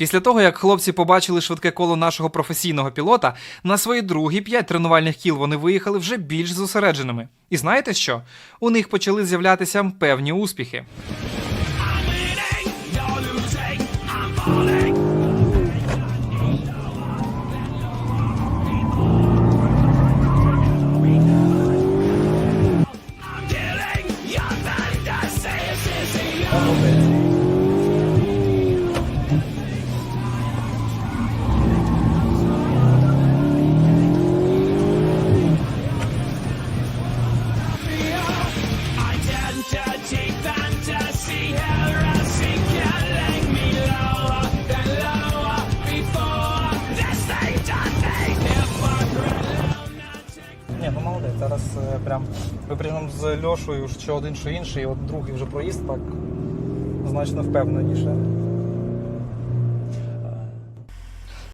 Після того, як хлопці побачили швидке коло нашого професійного пілота, на свої другі п'ять тренувальних кіл вони виїхали вже більш зосередженими. І знаєте що? У них почали з'являтися певні успіхи. Ні, ну молодець. Зараз е, прям ви прям з Льошою що один, що інший, і от другий вже проїзд так значно впевненіше.